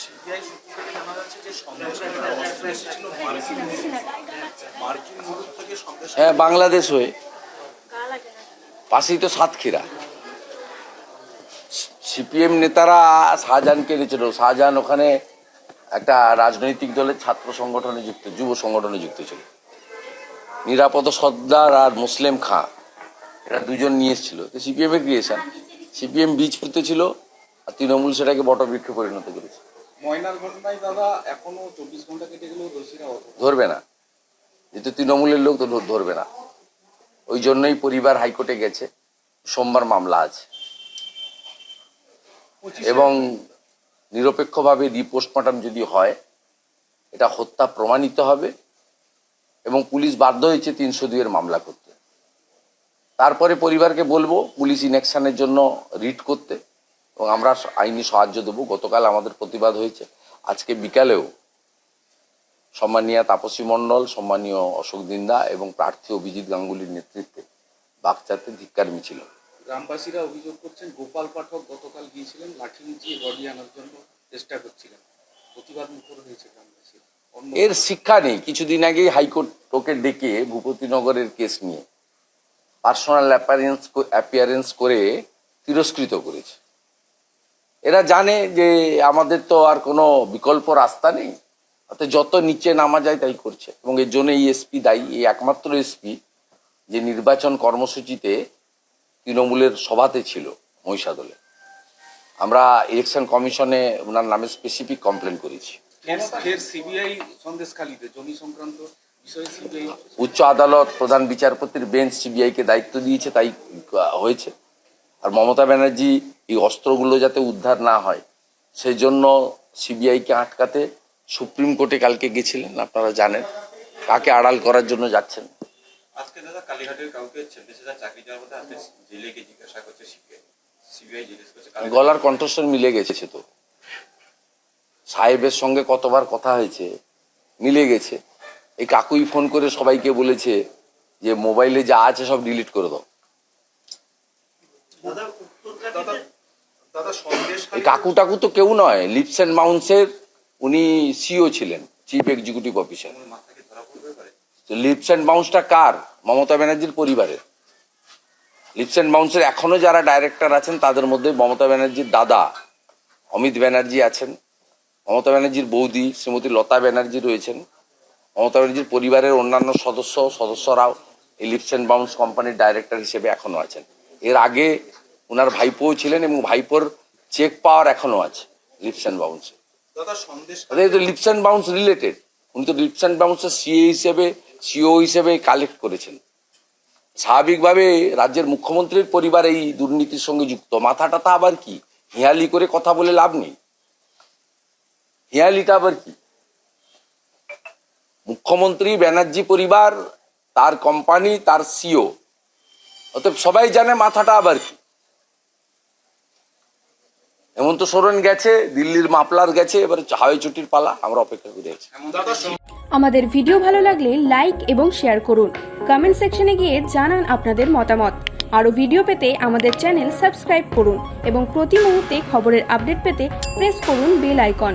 CBI জানা যাচ্ছে যে অস্ত্র এসেছিল মার্কিন মার্কিন থেকে হ্যাঁ বাংলাদেশ হয়ে। পাশেই তো সাতক্ষীরা। সিপিএম নেতারা শাহজাহানকে এনেছিল। শাহজাহান ওখানে একটা রাজনৈতিক দলের ছাত্র সংগঠনে যুক্ত, যুব সংগঠনে যুক্ত ছিল। নিরাপদ সর্দার আর মুসলিম খাঁ, এরা দুজন নিয়ে এসেছিল। তো সিপিএম এর ক্রিয়েশন সিপিএম বীজ পুঁতেছিল আর তৃণমূল সেটাকে বটবৃক্ষে পরিণত করেছে। ময়নার ঘটনায় দাদা এখনও চব্বিশ ঘণ্টা কেটে গেলেও দোষীরা ধরবে না। যেহেতু তৃণমূলের লোক তো ধরবে না। ওই জন্যই পরিবার হাইকোর্টে গেছে। সোমবার মামলা আছে। এবং নিরপেক্ষভাবে রিপোস্টমর্টম যদি হয় এটা হত্যা প্রমাণিত হবে এবং পুলিশ বাধ্য হয়েছে তিনশো দুইয়ের মামলা করতে। তারপরে পরিবারকে বলব পুলিশ ইনেকশানের জন্য রিট করতে। এবং আমরা আইনি সাহায্য দেবো। গতকাল আমাদের প্রতিবাদ হয়েছে। আজকে বিকালেও সম্মানীয় তাপসী মণ্ডল সম্মানীয় অশোক দিন্দা এবং প্রার্থী অভিজিৎ গাঙ্গুলির নেতৃত্বে বাগচাতে ধিক্কার মিছিল। গ্রামবাসীরা অভিযোগ করছেন গোপাল পাঠক গতকাল গিয়েছিলেন লাঠি নিচিয়ে বডি আনার জন্য চেষ্টা করছিলেন। প্রতিবাদ মুখর হয়েছে গ্রামবাসীরা। অন্য এর শিক্ষা নেই। কিছুদিন আগেই হাইকোর্ট ওকে ডেকে ভূপতিনগরের কেস নিয়ে পার্সোনাল অ্যাপিয়ারেন্স অ্যাপিয়ারেন্স করে তিরস্কৃত করেছে। এরা জানে যে আমাদের তো আর কোনো বিকল্প রাস্তা নেই। অর্থাৎ যত নিচে নামা যায় তাই করছে। এবং এর জন্য এই এসপি দায়ী এই একমাত্র এসপি যে নির্বাচন কর্মসূচিতে তৃণমূলের সভাতে ছিল মহিষাদলে। আমরা ইলেকশন কমিশনে ওনার নামে স্পেসিফিক কমপ্লেন করেছি। উচ্চ আদালত প্রধান বিচারপতির বেঞ্চ সিবিআইকে দায়িত্ব দিয়েছে তাই হয়েছে। আর মমতা ব্যানার্জি এই অস্ত্রগুলো যাতে উদ্ধার না হয় সেই জন্য সিবিআইকে আটকাতে সুপ্রিম কোর্টে কালকে গেছিলেন আপনারা জানেন। কাকে আড়াল করার জন্য যাচ্ছেন? আজকে দাদা কালীঘাটের কাউকে চল্লিশ হাজার চাকরি দেওয়ার কথা আজকে জেলে গিয়ে জিজ্ঞাসা করছে সিবিআই সিবিআই জিজ্ঞেস করছে গলার কণ্ঠস্বর মিলে গেছে তো। সাহেবের সঙ্গে কতবার কথা হয়েছে মিলে গেছে। এই কাকুই ফোন করে সবাইকে বলেছে যে মোবাইলে যা আছে সব ডিলিট করে দাও দাদা দাদা সন্দেশখালী এই কাকু টাকু তো কেউ নয় লিপস অ্যান্ড মাউন্টসের উনি সিও ছিলেন chief executive officer. Leaps and মাউন্টসটা কার? মমতা ব্যানার্জির পরিবারের। লিপস অ্যান্ড মাউন্টসের এখনও যারা ডাইরেক্টর আছেন তাদের মধ্যে মমতা ব্যানার্জির দাদা অমিত ব্যানার্জি আছেন মমতা ব্যানার্জির বৌদি শ্রীমতী লতা ব্যানার্জি রয়েছেন মমতা ব্যানার্জির পরিবারের অন্যান্য সদস্য সদস্যরাও এই লিপস অ্যান্ড বাউন্স কোম্পানির ডাইরেক্টর হিসেবে এখনও আছেন। এর আগে ওনার ভাইপোও ছিলেন এবং ভাইপোর চেক পাওয়ার এখনও আছে Leaps and বাউন্সে। Leaps and Bounce related. উনি তো লিপস অ্যান্ড বাউন্সের সিএ হিসেবে সিও হিসেবে কালেক্ট করেছেন। স্বাভাবিকভাবে রাজ্যের মুখ্যমন্ত্রীর পরিবার এই দুর্নীতির সঙ্গে যুক্ত। মাথাটা তা আবার কি? হিয়ালি করে কথা বলে লাভ নেই। হিয়ালিটা আবার কি? মুখ্যমন্ত্রী ব্যানার্জি পরিবার তার কোম্পানি তার সিও অতএব সবাই জানে মাথাটা আবার কি? হেমন্ত সোরেন গেছে, দিল্লির মাপলার গেছে, এবার হাওয়াই ছুটির পালা, আমরা অপেক্ষা করে আছি। আমাদের ভিডিও ভালো লাগলে লাইক এবং শেয়ার করুন। কমেন্ট সেকশনে গিয়ে জানান আপনাদের মতামত। আরও ভিডিও পেতে আমাদের চ্যানেল সাবস্ক্রাইব করুন এবং প্রতি মুহূর্তে খবরের আপডেট পেতে প্রেস করুন বেল আইকন।